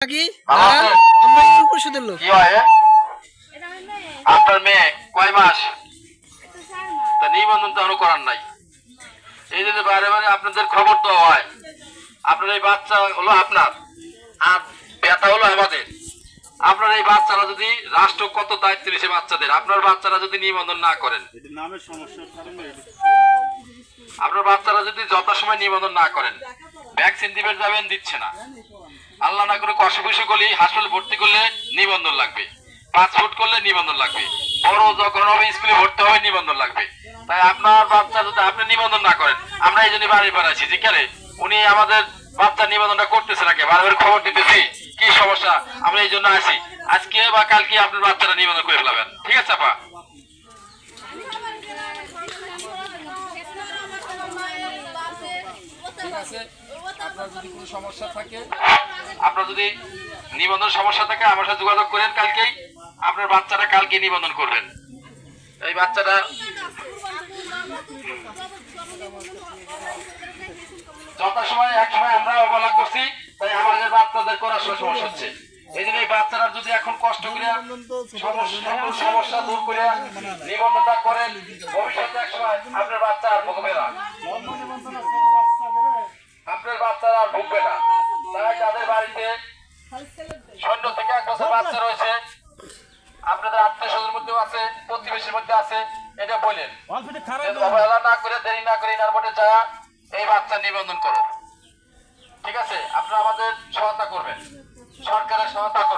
কি ভালো আছেন? আমরা ইউনিয়ন পরিষদের লোক। কি হয় আপনার মেয়ে কয় মাস? তা নিবন্ধন তো এখনও করার নাই। এই যে বারে বারে আপনাদের খবর দেওয়া হয়। আপনার এই বাচ্চা হলো আপনার আর ব্যথা হলো আমাদের। আপনার এই বাচ্চারা যদি রাষ্ট্র কত দায়িত্ব নিছে বাচ্চাদের আপনার বাচ্চারা যদি নিবন্ধন না করেন আপনার বাচ্চারা যদি যথাসময় নিবন্ধন না করেন ভ্যাকসিন দিবেন যাবেন দিচ্ছে না। আল্লাহ না করে বিসুখ করলে হাসপাতালে ভর্তি করলে নিবন্ধন লাগবে। পাসপোর্ট করলে নিবন্ধন লাগবে। বড় যখন হবে, স্কুলে ভর্তি হবে, নিবন্ধন লাগবে। তাই আপনার বাচ্চা যদি আপনি নিবন্ধন না করেন, আমরা এই জন্য বাড়ি বাড়াইছি যে কেন উনি আমাদের বাচ্চা নিবন্ধনটা করতেছে নাকি বারবার খবর দিতেছি। কি সমস্যা? আমরা এই জন্য আসি আজকে বা কালকে আপনার বাচ্চারা নিবন্ধন করে ফেলাবেন। ঠিক আছে, আপা? আপনার যদি নিবন্ধন সমস্যা থাকে, আমার সাথে যোগাযোগ করেন কালকেই। আপনার বাচ্চাটা কালকে নিবন্ধন করবেন। এই বাচ্চাটা যথাসময় এক সময় আমরা অবহেলা করছি, তাই আমাদের বাচ্চাদের করার সমস্যা হচ্ছে। এই জন্য এই বাচ্চারা যদি এখন কষ্ট করে সমস্যা দূর করে নিবন্ধনটা করেন, ভবিষ্যতে এক সময় আপনার বাচ্চা আর ভোগবে না। ভুগবে না। তাই তাদের বাড়িতে শূন্য থেকে এক বছর বাচ্চা রয়েছে। আপনাদের আত্মীয় স্বজনের মধ্যেও আছে, প্রতিবেশীর মধ্যে আছে, এটা বলেন। অবহেলা না করে, দেরি না করে ইনার বোর্ডে যা এই বাচ্চা নিবন্ধন করো। ঠিক আছে? আপনারা আমাদের সহায়তা করবেন। সরকারের সহায়তা করবেন।